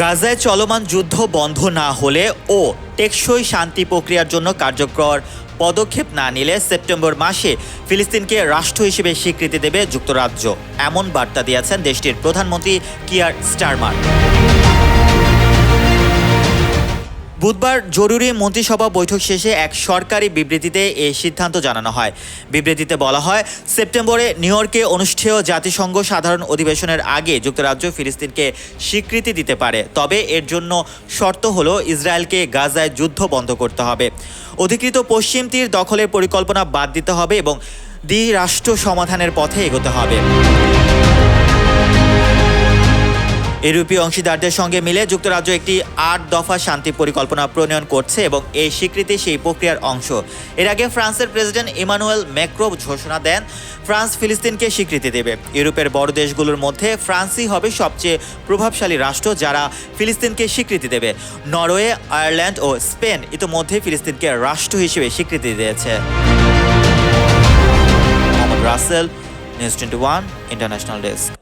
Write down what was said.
গাজায় চলমান যুদ্ধ বন্ধ না হলে ও টেকসই শান্তি প্রক্রিয়ার জন্য কার্যকর পদক্ষেপ না নিলে সেপ্টেম্বর মাসে ফিলিস্তিনকে রাষ্ট্র হিসেবে স্বীকৃতি দেবে যুক্তরাজ্য। এমন বার্তা দিয়েছেন দেশটির প্রধানমন্ত্রী কিয়ার স্টারমার বুধবার জরুরি মন্ত্রিসভা বৈঠক শেষে এক সরকারি বিবৃতিতে এই সিদ্ধান্ত জানানো হয়। বিবৃতিতে বলা হয়, সেপ্টেম্বরে নিউ ইয়র্কে অনুষ্ঠেয় জাতিসংঘ সাধারণ অধিবেশনের আগে যুক্তরাজ্য ফিলিস্তিনকে স্বীকৃতি দিতে পারে। তবে এর জন্য শর্ত হলো ইসরায়েলকে গাজায় যুদ্ধ বন্ধ করতে হবে। অধিকৃত পশ্চিম তীর দখলের পরিকল্পনা বাদ দিতে হবে এবং দ্বিরাষ্ট্র সমাধানের পথে এগোতে হবে। ইউরোপীয় অংশীদারদের সঙ্গে মিলে যুক্তরাজ্য একটি আট দফা শান্তি পরিকল্পনা প্রণয়ন করছে এবং এই স্বীকৃতি সেই প্রক্রিয়ার অংশ। এর আগে ফ্রান্সের প্রেসিডেন্ট ইমানুয়েল ম্যাক্রো ঘোষণা দেন, ফ্রান্স ফিলিস্তিনকে স্বীকৃতি দেবে। ইউরোপের বড় দেশগুলোর মধ্যে ফ্রান্সই হবে সবচেয়ে প্রভাবশালী রাষ্ট্র যারা ফিলিস্তিনকে স্বীকৃতি দেবে। নরওয়ে, আয়ারল্যান্ড ও স্পেন ইতোমধ্যে ফিলিস্তিনকে রাষ্ট্র হিসেবে স্বীকৃতি দিয়েছে। Rasel, news twenty one, international desk.